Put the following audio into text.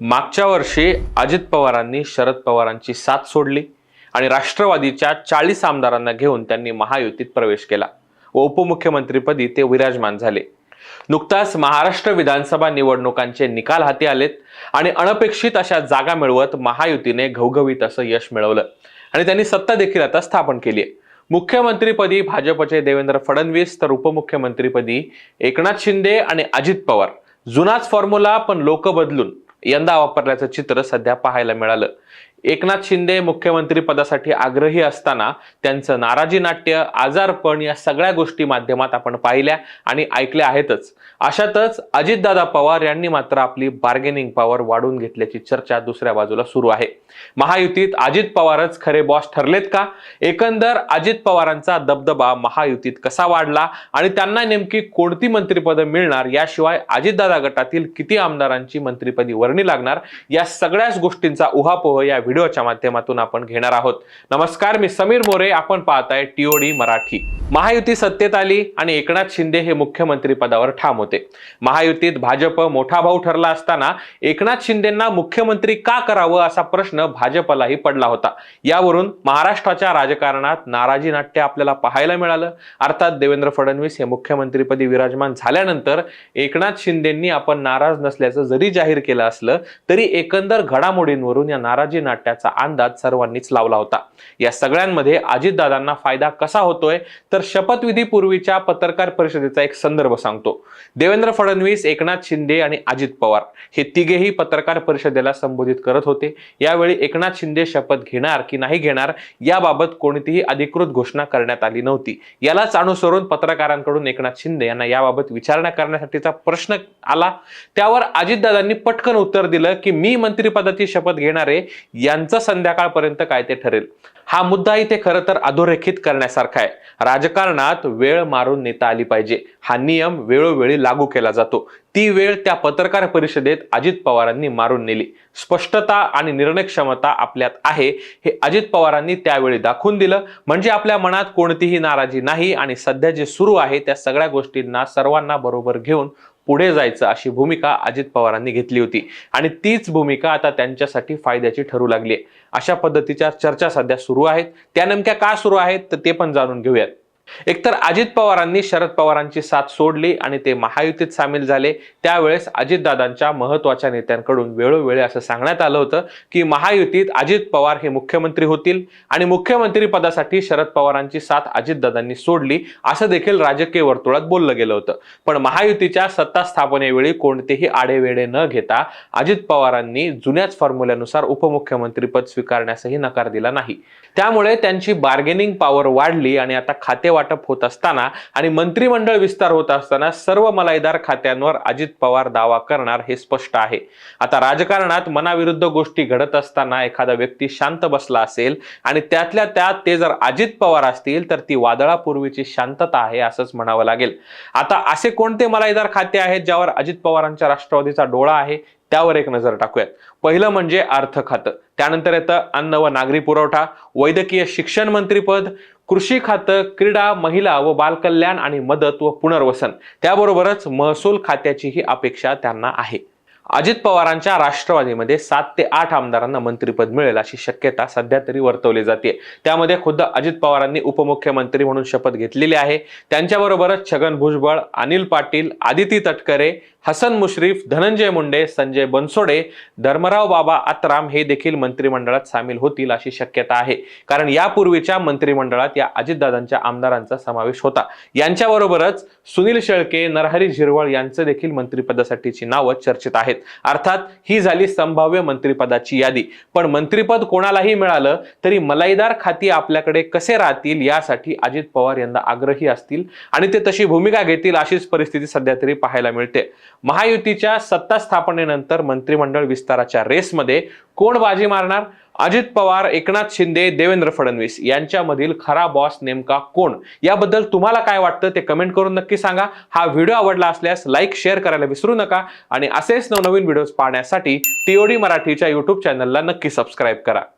मागच्या वर्षी अजित पवारांनी शरद पवारांची साथ सोडली आणि राष्ट्रवादीच्या चाळीस आमदारांना घेऊन त्यांनी महायुतीत प्रवेश केला. व उपमुख्यमंत्रीपदी ते विराजमान झाले. नुकताच महाराष्ट्र विधानसभा निवडणुकांचे निकाल हाती आलेत आणि अनपेक्षित अशा जागा मिळवत महायुतीने घवघवीत असं यश मिळवलं. आणि त्यांनी सत्ता देखील आता स्थापन केली आहे. मुख्यमंत्रीपदी भाजपचे देवेंद्र फडणवीस तर उपमुख्यमंत्रीपदी एकनाथ शिंदे आणि अजित पवार. जुनाच फॉर्म्युला पण लोक बदलून यंदा वापरल्याचं चित्र सध्या पाहायला मिळालं. एकनाथ शिंदे मुख्यमंत्री पदासाठी आग्रही असताना त्यांचं नाराजी नाट्य आजारपण या सगळ्या गोष्टी माध्यमात आपण पाहिल्या आणि ऐकल्या आहेतच. अशातच अजितदादा पवार यांनी मात्र आपली बार्गेनिंग पॉवर वाढवून घेतल्याची चर्चा दुसऱ्या बाजूला सुरू आहे. महायुतीत अजित पवारच खरे बॉस ठरलेत का? एकंदर अजित पवारांचा दबदबा महायुतीत कसा वाढला आणि त्यांना नेमकी कोणती मंत्रिपदं मिळणार? याशिवाय अजितदादा गटातील किती आमदारांची मंत्रिपदी वर्णी लागणार? या सगळ्याच गोष्टींचा उहापोह या व्हिडिओच्या माध्यमातून आपण घेणार आहोत. नमस्कार मी समीर मोरे. आपण पाहताय टीओडी मराठी. महायुती सत्तेत आली आणि एकनाथ शिंदे हे मुख्यमंत्री पदावर ठाम होते. महायुतीत भाजप मोठा भाऊ ठरला असताना एकनाथ शिंदेंना मुख्यमंत्री का करावं असा प्रश्न भाजपलाही पडला होता. यावरून महाराष्ट्राच्या राजकारणात नाराजी नाट्य आपल्याला पाहायला मिळालं. अर्थात देवेंद्र फडणवीस हे मुख्यमंत्रीपदी विराजमान झाल्यानंतर एकनाथ शिंदेंनी आपण नाराज नसल्याचं जरी जाहीर केलं असलं तरी एकंदर घडामोडींवरून या नाराजी नाट्य नाट्याचा अंदाज सर्वांनीच लावला होता. या सगळ्यांमध्ये अजितदादांना फायदा कसा होतोय? तर शपथविधीपूर्वीच्या पत्रकार परिषदेचा एक संदर्भ सांगतो. देवेंद्र फडणवीस एकनाथ शिंदे आणि अजित पवार हे तिघेही पत्रकार परिषदेला संबोधित करत होते. यावेळी एकनाथ शिंदे शपथ घेणार की नाही घेणार याबाबत कोणतीही अधिकृत घोषणा करण्यात आली नव्हती. यालाच अनुसरून पत्रकारांकडून एकनाथ शिंदे यांना याबाबत विचारणा करण्यासाठीचा प्रश्न आला. त्यावर अजितदादांनी पटकन उत्तर दिलं की मी मंत्रिपदाची शपथ घेणार आहे यांचं संध्याकाळपर्यंत काय ते ठरेल? हा मुद्दा इथे खरं तर अधोरेखित करण्यासारखा आहे. राजकारणात वेळ मारून नेता आली पाहिजे. हा नियम वेळोवेळी लागू केला जातो. ती वेळ त्या पत्रकार परिषदेत अजित पवारांनी मारून नेली. स्पष्टता आणि निर्णय क्षमता आपल्यात आहे हे अजित पवारांनी त्यावेळी दाखवून दिलं. म्हणजे आपल्या मनात कोणतीही नाराजी नाही आणि सध्या जे सुरू आहे त्या सगळ्या गोष्टींना सर्वांना बरोबर घेऊन पुढे जायचं अशी भूमिका अजित पवारांनी घेतली होती. आणि तीच भूमिका आता त्यांच्यासाठी फायद्याची ठरू लागली आहे. अशा पद्धतीच्या चर्चा सध्या सुरू आहेत. त्या नेमक्या का सुरू आहेत तर ते पण जाणून घेऊयात. एकतर अजित पवारांनी शरद पवारांची साथ सोडली आणि ते महायुतीत सामील झाले त्यावेळेस अजितदादांच्या महत्त्वाच्या नेत्यांकडून वेळोवेळी असं सांगण्यात आलं होतं की महायुतीत अजित पवार हे मुख्यमंत्री होतील आणि मुख्यमंत्री पदासाठी शरद पवारांची साथ अजितदादांनी सोडली असं देखील राजकीय वर्तुळात बोललं गेलं होतं. पण महायुतीच्या सत्ता स्थापनेवेळी कोणतेही आडेवेडे न घेता अजित पवारांनी जुन्याच फॉर्म्युल्यानुसार उपमुख्यमंत्रीपद स्वीकारण्यासही नकार दिला नाही. त्यामुळे त्यांची बार्गेनिंग पॉवर वाढली आणि आता खाते वाटप होत असताना आणि मंत्रिमंडळ विस्तार होत असताना सर्व मलाईदार खात्यांवर अजित पवार दावा करणार हे स्पष्ट आहे. आता राजकारणात मनाविरुद्ध गोष्टी घडत असताना एखादा व्यक्ती शांत बसला असेल आणि त्यातल्या त्यात ते जर अजित पवार असतील तर ती वादळापूर्वीची शांतता आहे असंच म्हणावं लागेल. आता असे कोणते मलाईदार खाते आहेत ज्यावर अजित पवारांच्या राष्ट्रवादीचा डोळा आहे? त्यावर एक नजर टाकूयात. पहिलं म्हणजे अर्थ खातं. त्यानंतर येतं अन्न व नागरी पुरवठा वैद्यकीय शिक्षण मंत्रीपद कृषी खातं क्रीडा महिला व बालकल्याण आणि मदत व पुनर्वसन. त्याबरोबरच महसूल खात्याचीही अपेक्षा त्यांना आहे. अजित पवारांच्या राष्ट्रवादीमध्ये सात ते आठ आमदारांना मंत्रिपद मिळेल अशी शक्यता सध्या तरी वर्तवली जाते त्यामध्ये खुद्द अजित पवारांनी उपमुख्यमंत्री म्हणून शपथ घेतलेली आहे. त्यांच्याबरोबरच छगन भुजबळ अनिल पाटील आदिती तटकरे हसन मुश्रीफ धनंजय मुंडे संजय बनसोडे धर्मराव बाबा आत्राम हे देखील मंत्रिमंडळात सामील होतील अशी शक्यता आहे. कारण यापूर्वीच्या मंत्रिमंडळात या अजितदादांच्या आमदारांचा समावेश होता. यांच्याबरोबरच सुनील शेळके नरहरी झिरवळ यांचं देखील मंत्रिपदासाठीची नावं चर्चेत आहेत. अर्थात ही झाली संभाव्य मंत्रिपदाची यादी. पण मंत्रिपद कोणालाही मिळालं तरी मलाईदार खाती आपल्याकडे कसे राहतील यासाठी अजित पवार यंदा आग्रही असतील आणि ते तशी भूमिका घेतील अशीच परिस्थिती सध्या तरी पाहायला मिळते. महायुतीच्या सत्ता स्थापनेनंतर मंत्रिमंडळ विस्ताराच्या रेसमध्ये कोण बाजी मारणार? अजित पवार एकनाथ शिंदे देवेंद्र फडणवीस. यांच्यामधील खरा बॉस नेमका कोण? याबद्दल तुम्हाला काय वाटतं ते कमेंट करून नक्की सांगा. हा व्हिडिओ आवडला असल्यास लाईक शेअर करायला विसरू नका. आणि असेच नवनवीन व्हिडिओज पाहण्यासाठी टीओडी मराठीच्या युट्यूब चॅनलला नक्की सबस्क्राईब करा.